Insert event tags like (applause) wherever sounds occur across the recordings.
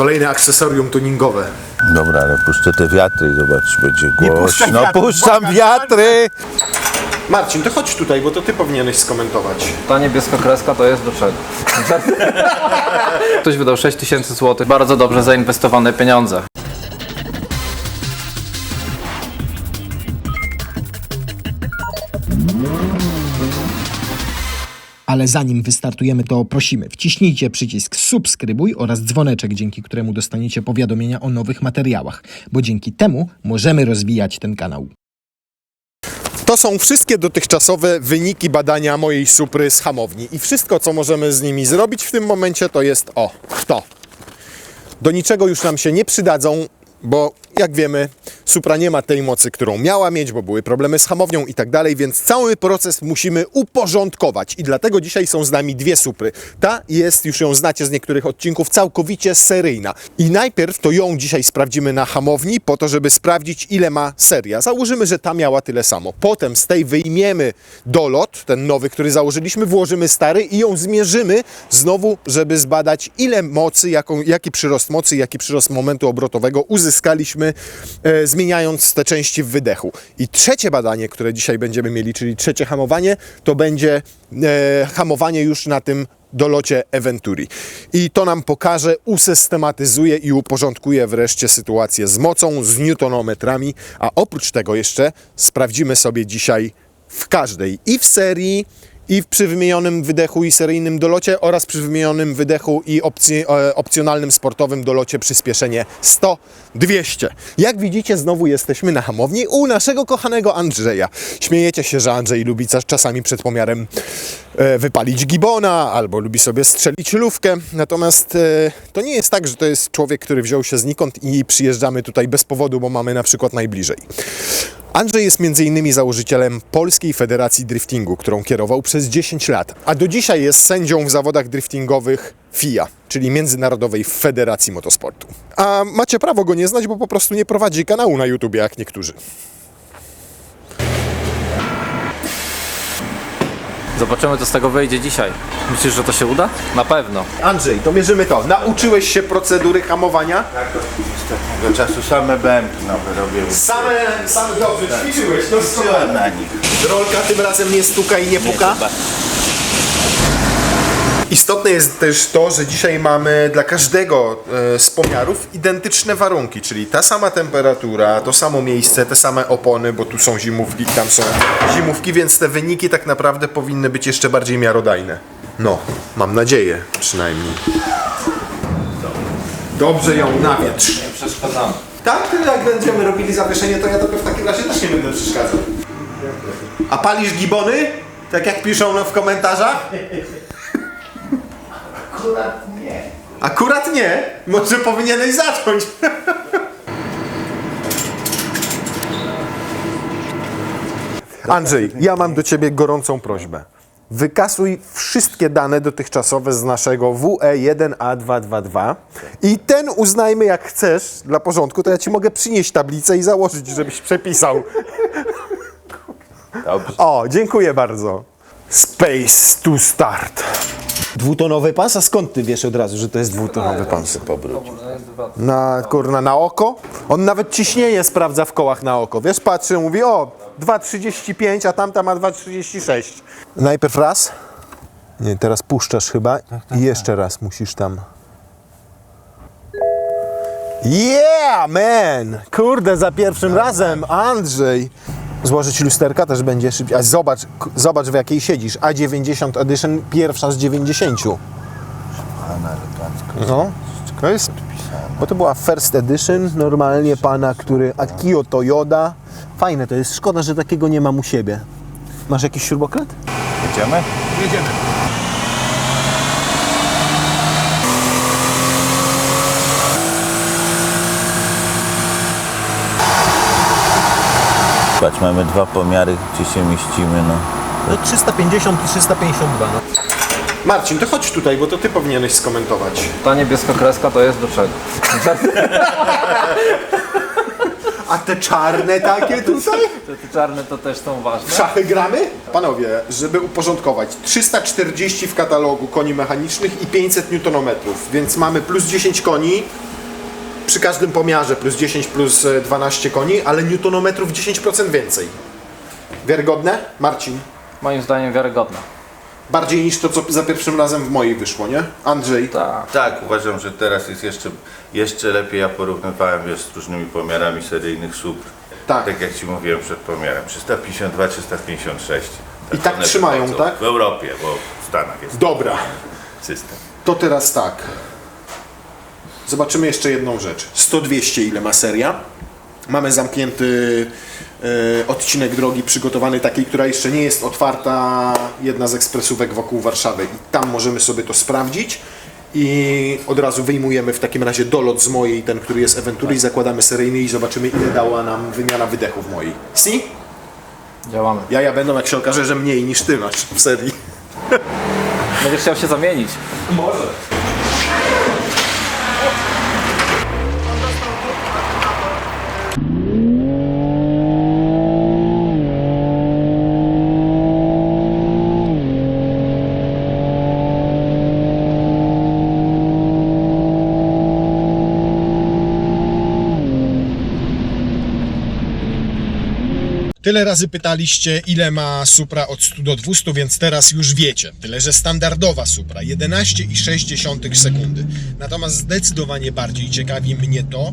Kolejne akcesorium tuningowe. Dobra, ale puszczę te wiatry i zobacz, będzie puszczaj głośno. wiatru, Puszczam błagam, wiatry! Marcin, to chodź tutaj, bo to ty powinieneś skomentować. Ta niebieska kreska to jest do czego? (laughs) Ktoś wydał 6 tysięcy złotych. Bardzo dobrze zainwestowane pieniądze. Ale zanim wystartujemy, to prosimy, wciśnijcie przycisk subskrybuj oraz dzwoneczek, dzięki któremu dostaniecie powiadomienia o nowych materiałach, bo dzięki temu możemy rozwijać ten kanał. To są wszystkie dotychczasowe wyniki badania mojej supry z hamowni. I wszystko, co możemy z nimi zrobić w tym momencie, to jest o, to. Do niczego już nam się nie przydadzą, bo jak wiemy, Supra nie ma tej mocy, którą miała mieć, bo były problemy z hamownią i tak dalej, więc cały proces musimy uporządkować i dlatego dzisiaj są z nami dwie Supry. Ta jest, już ją znacie z niektórych odcinków, całkowicie seryjna. I najpierw to ją dzisiaj sprawdzimy na hamowni, po to, żeby sprawdzić, ile ma seria. Założymy, że ta miała tyle samo. Potem z tej wyjmiemy dolot, ten nowy, który założyliśmy, włożymy stary i ją zmierzymy znowu, żeby zbadać, ile mocy, jaką, jaki przyrost mocy, jaki przyrost momentu obrotowego uzyskaliśmy, e, zmieniając te części w wydechu. I trzecie badanie, które dzisiaj będziemy mieli, czyli trzecie hamowanie, to będzie e, hamowanie już na tym dolocie Eventuri. I to nam pokaże, usystematyzuje i uporządkuje wreszcie sytuację z mocą, z newtonometrami, a oprócz tego jeszcze sprawdzimy sobie dzisiaj w każdej i w serii, i przy wymienionym wydechu i seryjnym dolocie oraz przy wymienionym wydechu i opcji, e, opcjonalnym sportowym dolocie przyspieszenie 100-200. Jak widzicie, znowu jesteśmy na hamowni u naszego kochanego Andrzeja. Śmiejecie się, że Andrzej lubi czas- czasami przed pomiarem e, wypalić gibona albo lubi sobie strzelić lówkę. Natomiast e, to nie jest tak, że to jest człowiek, który wziął się znikąd i przyjeżdżamy tutaj bez powodu, bo mamy na przykład najbliżej. Andrzej jest m.in. założycielem Polskiej Federacji Driftingu, którą kierował przez 10 lat, a do dzisiaj jest sędzią w zawodach driftingowych FIA, czyli Międzynarodowej Federacji Motosportu. A macie prawo go nie znać, bo po prostu nie prowadzi kanału na YouTube jak niektórzy. Zobaczymy, co z tego wyjdzie dzisiaj. Myślisz, że to się uda? Na pewno. Andrzej, to mierzymy to. Nauczyłeś się procedury hamowania? Tak, oczywiście. Do czasu same bębki nowe robię. Same, same dobrze, ćwiczyłeś, no Byłem na nich. Rolka tym razem nie stuka i nie puka? Istotne jest też to, że dzisiaj mamy dla każdego e, z pomiarów identyczne warunki, czyli ta sama temperatura, to samo miejsce, te same opony, bo tu są zimówki, tam są zimówki, więc te wyniki tak naprawdę powinny być jeszcze bardziej miarodajne. No, mam nadzieję przynajmniej. Dobrze ją nawietrz. Nie przeszkadzamy. Tak, to jak będziemy robili zawieszenie, to ja tobie w takim razie też nie będę przeszkadzał. A palisz gibony? Tak jak piszą no w komentarzach? Akurat nie. Akurat nie. Może powinieneś zacząć. Andrzej, ja mam do ciebie gorącą prośbę. Wykasuj wszystkie dane dotychczasowe z naszego E WE1A222 i ten uznajmy jak chcesz dla porządku, to ja ci mogę przynieść tablicę i założyć, żebyś przepisał. Dobrze. O, dziękuję bardzo. Space to start. Dwutonowy pas? A skąd ty wiesz od razu, że to jest dwutonowy pas? Pobrudził. Na, kurna, na oko? On nawet ciśnienie sprawdza w kołach na oko. Wiesz, patrzy, mówi, o, 2,35, a tamta ma 2,36. Najpierw raz. Nie, teraz puszczasz chyba i jeszcze raz musisz tam. Yeah, man! Kurde, za pierwszym razem, Andrzej! Złożyć lusterka też będzie szybciej. A zobacz, zobacz w jakiej siedzisz. A90 Edition, pierwsza z 90. Pana elegancko. No, to jest. Bo to była first edition, normalnie pana, który. Akio Toyoda. Fajne to jest, szkoda, że takiego nie mam u siebie. Masz jakiś śrubokręt? Jedziemy? Patrz, mamy dwa pomiary, gdzie się mieścimy, no. 350 i 352. No. Marcin, to chodź tutaj, bo to ty powinieneś skomentować. Ta niebieska kreska to jest do czego? A te czarne takie tutaj? Te, te czarne to też są ważne. Szachy gramy? Panowie, żeby uporządkować, 340 w katalogu koni mechanicznych i 500 Nm, więc mamy plus 10 koni, przy każdym pomiarze plus 10 plus e, 12 koni, ale newtonometrów 10% więcej. Wiarygodne? Marcin? Moim zdaniem wiarygodna. Bardziej niż to, co za pierwszym razem w mojej wyszło, nie? Andrzej? Tak. Tak, uważam, że teraz jest jeszcze, jeszcze lepiej. Ja porównywałem wiesz, z różnymi pomiarami seryjnych supr. Tak. Tak jak Ci mówiłem przed pomiarem. 352, 356. I tak trzymają, tak? W Europie, bo w Stanach jest Dobra. system. To teraz tak. Zobaczymy jeszcze jedną rzecz. 100-200 ile ma seria. Mamy zamknięty e, odcinek drogi przygotowany takiej, która jeszcze nie jest otwarta, jedna z ekspresówek wokół Warszawy i tam możemy sobie to sprawdzić i od razu wyjmujemy w takim razie dolot z mojej, ten, który jest ewentualnie i zakładamy seryjny i zobaczymy ile dała nam wymiana wydechów mojej. Si? Działamy. Jaja będą jak się okaże, że mniej niż ty masz w serii. Będziesz chciał się zamienić. Może. Tyle razy pytaliście, ile ma Supra od 100 do 200, więc teraz już wiecie. Tyle, że standardowa Supra 11,6 sekundy. Natomiast zdecydowanie bardziej ciekawi mnie to,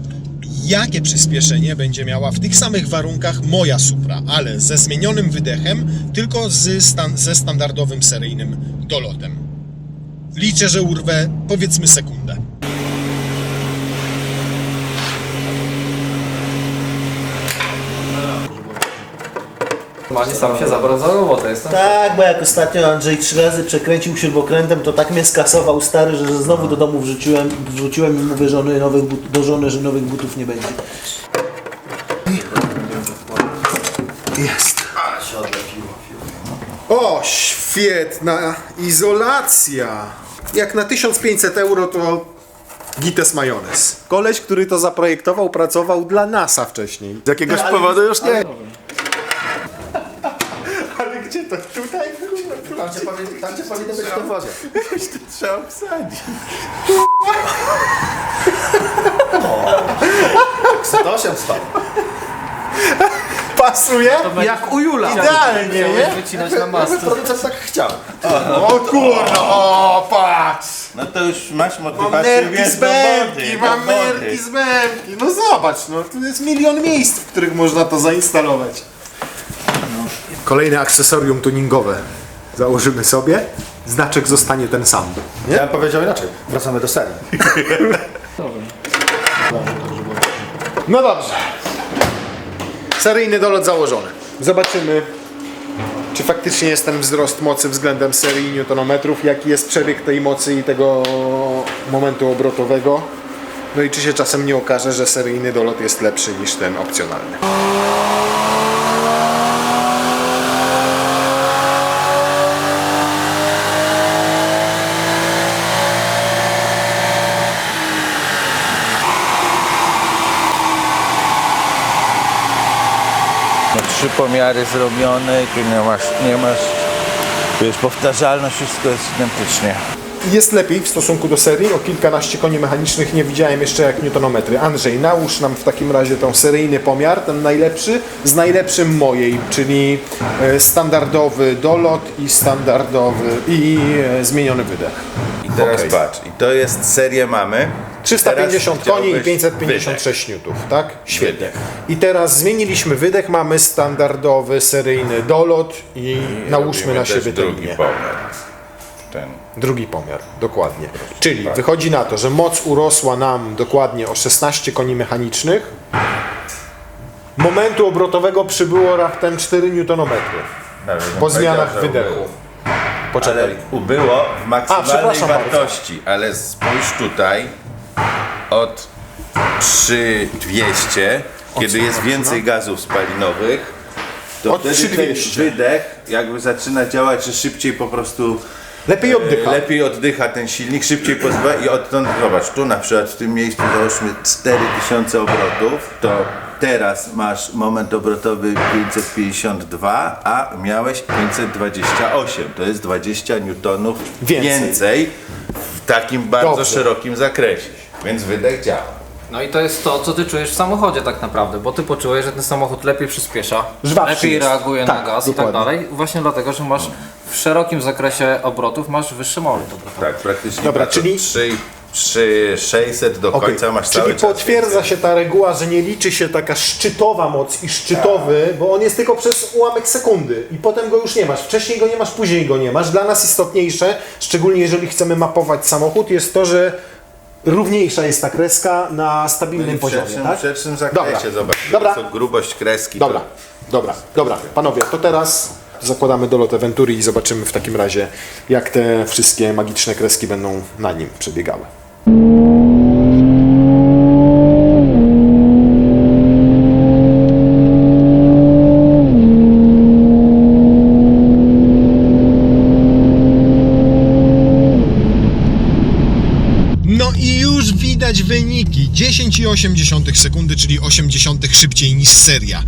jakie przyspieszenie będzie miała w tych samych warunkach moja Supra, ale ze zmienionym wydechem, tylko z stan- ze standardowym seryjnym dolotem. Liczę, że urwę powiedzmy sekundę. Mani sam się zabrał za robotę, jestem. Tak, bo jak ostatnio Andrzej trzy razy przekręcił śrubokrętem, to tak mnie skasował stary, że znowu do domu wrzuciłem, wrzuciłem i mówię żony nowych but, do żony, że nowych butów nie będzie. Jest. O, świetna izolacja. Jak na 1500 euro to Gites Majonez. Koleś, który to zaprojektował, pracował dla NASA wcześniej. Z jakiegoś powodu już nie. To? Tutaj? Tam cię powinno, tam cię powinno być to wodzie. Trzeba obsadzić. To 800. Pasuje? Jak u Jula. Idealnie, nie? Wycinać na masce. Producent tak chciał. O kurno, o patrz! No to już masz Mam motywację, nerki więc z do bębki, wody, mam do wody. nerki z bębki. No zobacz, no tu jest milion miejsc, w których można to zainstalować. Kolejne akcesorium tuningowe. Założymy sobie, znaczek zostanie ten sam. Ja bym powiedział inaczej. Wracamy do serii. No dobrze. Seryjny dolot założony. Zobaczymy, czy faktycznie jest ten wzrost mocy względem serii newtonometrów, jaki jest przebieg tej mocy i tego momentu obrotowego. No i czy się czasem nie okaże, że seryjny dolot jest lepszy niż ten opcjonalny. Trzy pomiary zrobione i tu nie masz, nie masz, wiesz, powtarzalność, wszystko jest identycznie. Jest lepiej w stosunku do serii. O kilkanaście koni mechanicznych nie widziałem jeszcze jak newtonometry. Andrzej, nałóż nam w takim razie ten seryjny pomiar, ten najlepszy, z najlepszym mojej, czyli e, standardowy dolot i standardowy i e, zmieniony wydech. I teraz Okej. patrz, i to jest serię mamy. 350 Teraz koni i chciałbyś 556 newtów, tak? Świetnie. Wydech. I teraz zmieniliśmy wydech, mamy standardowy seryjny dolot i wydech. nałóżmy na siebie ten drugi pomiar. Ten. Drugi pomiar, dokładnie. Czyli wychodzi na to, że moc urosła nam dokładnie o 16 koni mechanicznych. Momentu obrotowego przybyło raptem 4 Nm po zmianach wydechu. Poczekaj. Ale ubyło w maksymalnej bardzo. wartości, ale spójrz tutaj od 3200, kiedy jest więcej gazów spalinowych, to Od wtedy ten 3200. wydech jakby zaczyna działać, że szybciej po prostu Lepiej oddycha. E, Lepiej oddycha ten silnik, szybciej pozwala i odtąd, zobacz, tu na przykład w tym miejscu załóżmy 4000 obrotów, to teraz masz moment obrotowy 552, a miałeś 528. To jest 20 newtonów Więcej. więcej, w takim bardzo Dobrze. szerokim zakresie. Więc wydech działa. No i to jest to, co ty czujesz w samochodzie tak naprawdę, bo ty poczułeś, że ten samochód lepiej przyspiesza, Żwawszy lepiej jest. reaguje na Tak, gaz i tak dokładnie. dalej, właśnie dlatego, że masz w szerokim zakresie obrotów masz wyższy moment obrotowy. Tak, praktycznie Dobra, czyli- 3, 3 600 do Okej, końca masz Czyli cały czas potwierdza więcej. się ta reguła, że nie liczy się taka szczytowa moc i szczytowy, bo on jest tylko przez ułamek sekundy i potem go już nie masz. Wcześniej go nie masz, później go nie masz. Dla nas istotniejsze, szczególnie jeżeli chcemy mapować samochód, jest to, że równiejsza jest ta kreska na stabilnym No w poziomie. szerszym, Tak? w szerszym zakresie, Dobra. zobacz, Dobra. to grubość kreski. Dobra, To, dobra, dobra. Panowie, to teraz zakładamy dolot Venturi i zobaczymy w takim razie, jak te wszystkie magiczne kreski będą na nim przebiegały. 0,8 sekundy, czyli 80 szybciej niż seria.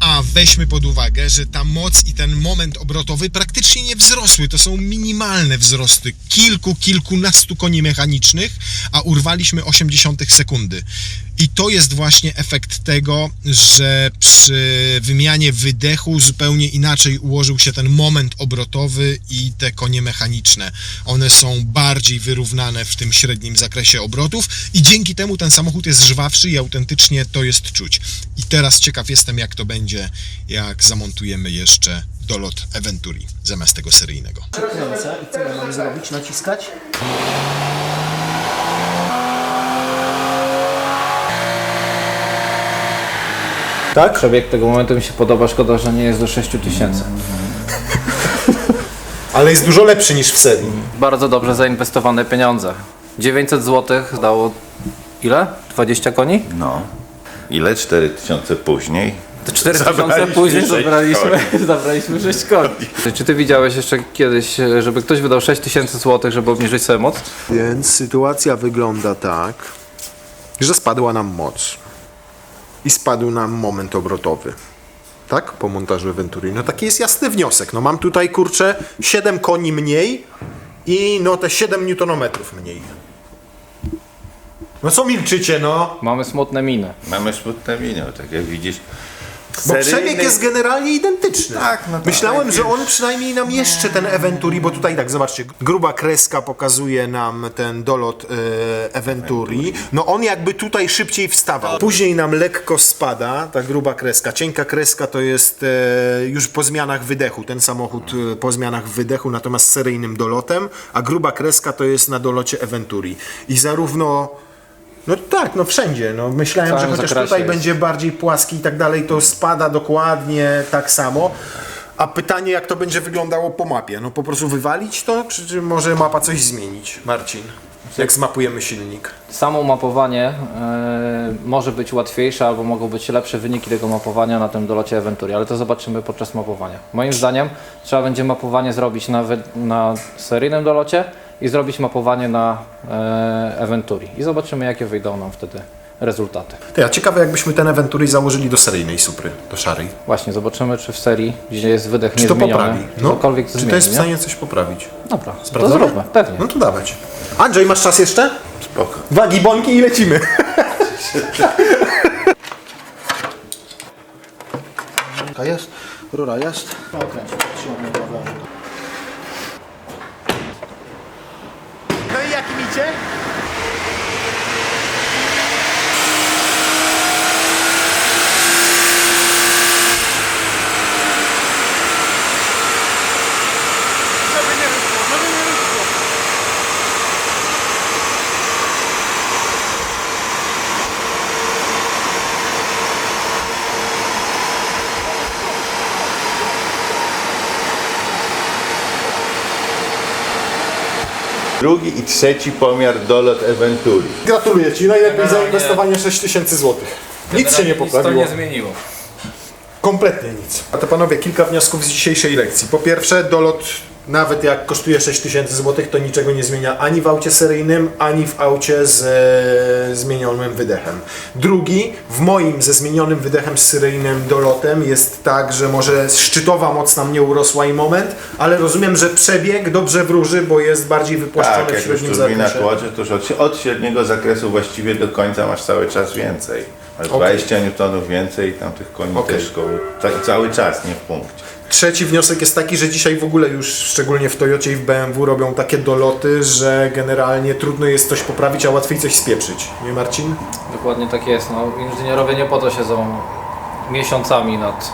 A weźmy pod uwagę, że ta moc i ten moment obrotowy praktycznie nie wzrosły. To są minimalne wzrosty kilku, kilkunastu koni mechanicznych, a urwaliśmy 80 sekundy. I to jest właśnie efekt tego, że przy wymianie wydechu zupełnie inaczej ułożył się ten moment obrotowy i te konie mechaniczne. One są bardziej wyrównane w tym średnim zakresie obrotów i dzięki temu ten samochód jest żwawszy i autentycznie to jest czuć. I teraz ciekaw jestem, jak to będzie, jak zamontujemy jeszcze dolot Eventuri zamiast tego seryjnego. I co mam zrobić? Naciskać? Tak? Przebieg tego momentu mi się podoba, szkoda, że nie jest do 6000. (laughs) Ale jest dużo lepszy niż w serii. Bardzo dobrze zainwestowane pieniądze. 900 zł dało ile? 20 koni? no. Ile? 4000 później? To 4000 Zabraliśmy później sześć zabraliśmy, (laughs) zabraliśmy 6 koni. (laughs) Czy ty widziałeś jeszcze kiedyś, żeby ktoś wydał 6000 zł, żeby obniżyć sobie moc? Więc sytuacja wygląda tak, że spadła nam moc i spadł nam moment obrotowy. Tak? Po montażu Venturi. No taki jest jasny wniosek. No mam tutaj kurczę 7 koni mniej i no te 7 newtonometrów mniej. No co milczycie, no? Mamy smutne miny. Mamy smutne minio, tak jak widzisz. Bo przebieg jest generalnie identyczny. Tak, no tak. Myślałem, że on przynajmniej nam jeszcze ten Eventuri, bo tutaj tak, zobaczcie, gruba kreska pokazuje nam ten dolot e, Eventuri. No on jakby tutaj szybciej wstawał. Później nam lekko spada ta gruba kreska. Cienka kreska to jest e, już po zmianach wydechu, ten samochód e, po zmianach wydechu, natomiast seryjnym dolotem, a gruba kreska to jest na dolocie Eventuri. I zarówno no tak, no wszędzie. No, myślałem, że chociaż tutaj jest. będzie bardziej płaski i tak dalej, to spada dokładnie tak samo. A pytanie, jak to będzie wyglądało po mapie? No po prostu wywalić to, czy, czy może mapa coś zmienić? Marcin, jak zmapujemy silnik? Samo mapowanie e, może być łatwiejsze albo mogą być lepsze wyniki tego mapowania na tym dolocie Eventuri, ale to zobaczymy podczas mapowania. Moim zdaniem trzeba będzie mapowanie zrobić na, na seryjnym dolocie i zrobić mapowanie na e, Eventuri i zobaczymy jakie wyjdą nam wtedy rezultaty. To ja ciekawe, jakbyśmy ten Eventuri założyli do seryjnej supry, do szarej. Właśnie, zobaczymy czy w serii, gdzie jest wydech Czy to niezmieniony, poprawi? No, cokolwiek to czy zmieni, to jest w nie? stanie coś poprawić? Dobra, to Sprawdzamy? zróbmy, pewnie. No to dawać. Andrzej, masz czas jeszcze? Spoko. Dwa gibonki i lecimy. Rura jest? Rura jest? Okręć, trzymamy głową. No i Drugi i trzeci pomiar dolot Eventuri. Gratuluję Ci, najlepiej Generalnie- zainwestowanie 6000 zł. Nic się nie poprawiło. zmieniło. Kompletnie nic. A to panowie, kilka wniosków z dzisiejszej lekcji. Po pierwsze, dolot nawet jak kosztuje 6000 zł, to niczego nie zmienia ani w aucie seryjnym, ani w aucie z e, zmienionym wydechem. Drugi, w moim ze zmienionym wydechem seryjnym dolotem jest tak, że może szczytowa moc nam nie urosła i moment, ale rozumiem, że przebieg dobrze wróży, bo jest bardziej wypłaszczony Tak, w jak już średnim turbina zakresie. to już od, od średniego zakresu właściwie do końca masz cały czas więcej. Masz 20 Newtonów więcej i tam tych koni Okej. też koło, ca- cały czas, nie w punkcie. Trzeci wniosek jest taki, że dzisiaj w ogóle już szczególnie w Toyocie i w BMW robią takie doloty, że generalnie trudno jest coś poprawić, a łatwiej coś spieprzyć. Nie Marcin? Dokładnie tak jest. No, inżynierowie nie po to siedzą miesiącami nad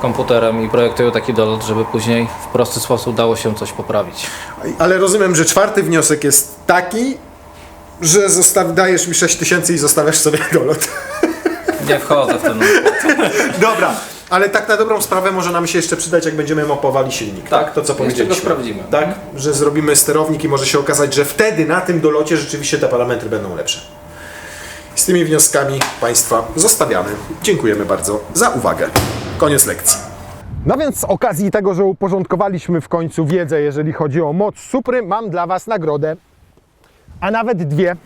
komputerem i projektują taki dolot, żeby później w prosty sposób dało się coś poprawić. Ale rozumiem, że czwarty wniosek jest taki, że zostaw, dajesz mi 6 tysięcy i zostawiasz sobie dolot. Nie wchodzę w ten. (laughs) Dobra, ale tak na dobrą sprawę może nam się jeszcze przydać, jak będziemy mapowali silnik. Tak, Tak, to co jeszcze powiedzieliśmy. go sprawdzimy. Tak, że zrobimy sterownik i może się okazać, że wtedy na tym dolocie rzeczywiście te parametry będą lepsze. Z tymi wnioskami Państwa zostawiamy. Dziękujemy bardzo za uwagę. Koniec lekcji. No więc z okazji tego, że uporządkowaliśmy w końcu wiedzę, jeżeli chodzi o moc Supry, mam dla Was nagrodę. A nawet dwie.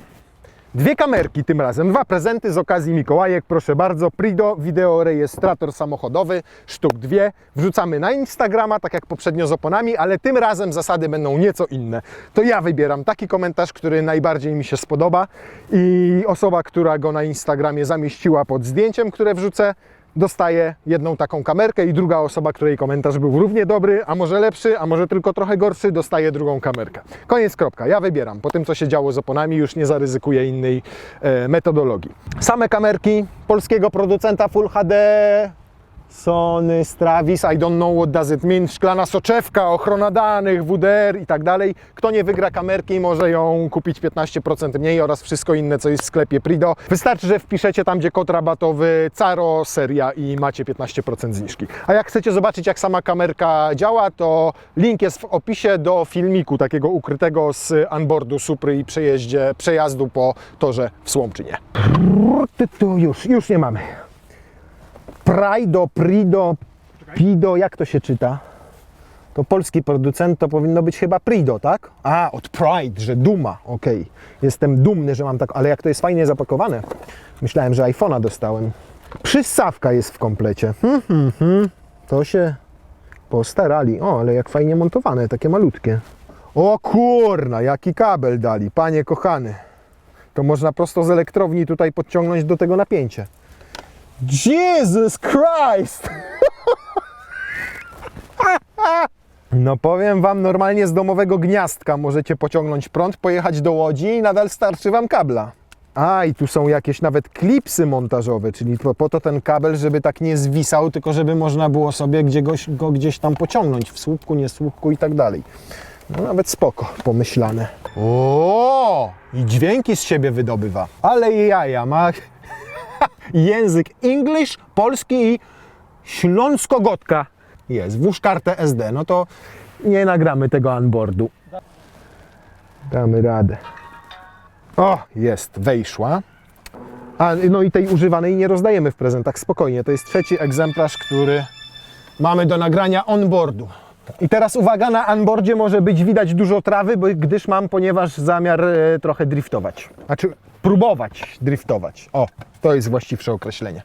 Dwie kamerki tym razem, dwa prezenty z okazji Mikołajek, proszę bardzo. Prido Video Rejestrator Samochodowy, sztuk dwie. Wrzucamy na Instagrama, tak jak poprzednio z oponami, ale tym razem zasady będą nieco inne. To ja wybieram taki komentarz, który najbardziej mi się spodoba i osoba, która go na Instagramie zamieściła pod zdjęciem, które wrzucę, dostaje jedną taką kamerkę i druga osoba, której komentarz był równie dobry, a może lepszy, a może tylko trochę gorszy, dostaje drugą kamerkę. Koniec, kropka. Ja wybieram. Po tym, co się działo z oponami, już nie zaryzykuję innej e, metodologii. Same kamerki polskiego producenta Full HD, Sony, Stravis, I don't know what does it mean, szklana soczewka, ochrona danych, WDR i tak dalej. Kto nie wygra kamerki, może ją kupić 15% mniej oraz wszystko inne, co jest w sklepie Prido. Wystarczy, że wpiszecie tam, gdzie kod rabatowy Caro seria i macie 15% zniżki. A jak chcecie zobaczyć, jak sama kamerka działa, to link jest w opisie do filmiku takiego ukrytego z onboardu Supry i przejeździe, przejazdu po torze w Słomczynie. Już, już nie mamy. Praido, Prido, Pido, jak to się czyta? To polski producent, to powinno być chyba Prido, tak? A, od Pride, że duma, okej. Jestem dumny, że mam tak, ale jak to jest fajnie zapakowane. Myślałem, że iPhone'a dostałem. Przystawka jest w komplecie. Hmm, hmm, hmm. To się postarali. O, ale jak fajnie montowane, takie malutkie. O kurna, jaki kabel dali, panie kochany. To można prosto z elektrowni tutaj podciągnąć do tego napięcia. Jesus Christ! No powiem wam, normalnie z domowego gniazdka możecie pociągnąć prąd, pojechać do Łodzi i nadal starczy wam kabla. A, i tu są jakieś nawet klipsy montażowe, czyli po, po to ten kabel, żeby tak nie zwisał, tylko żeby można było sobie gdzieś, go gdzieś tam pociągnąć, w słupku, nie słupku i tak dalej. No nawet spoko, pomyślane. O, i dźwięki z siebie wydobywa. Ale jaja, ma język English, polski i śląsko-gotka. Jest, włóż kartę SD, no to nie nagramy tego onboardu. Damy radę. O, jest, wejszła. A, no i tej używanej nie rozdajemy w prezentach, spokojnie. To jest trzeci egzemplarz, który mamy do nagrania onboardu. I teraz uwaga, na onboardzie może być widać dużo trawy, bo, gdyż mam, ponieważ zamiar e, trochę driftować. Znaczy, próbować driftować. O, to jest właściwsze określenie.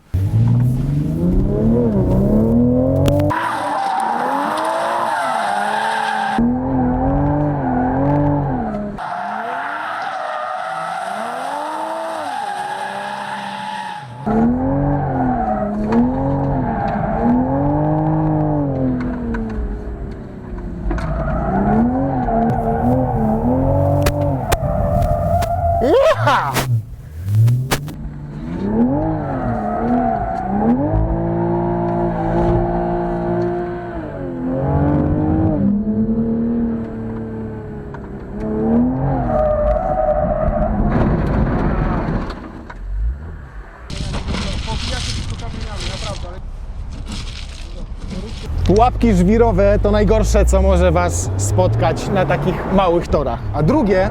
Pułapki żwirowe to najgorsze, co może Was spotkać na takich małych torach. A drugie,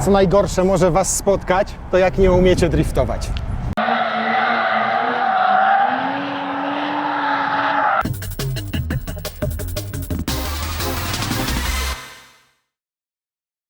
co najgorsze może Was spotkać, to jak nie umiecie driftować.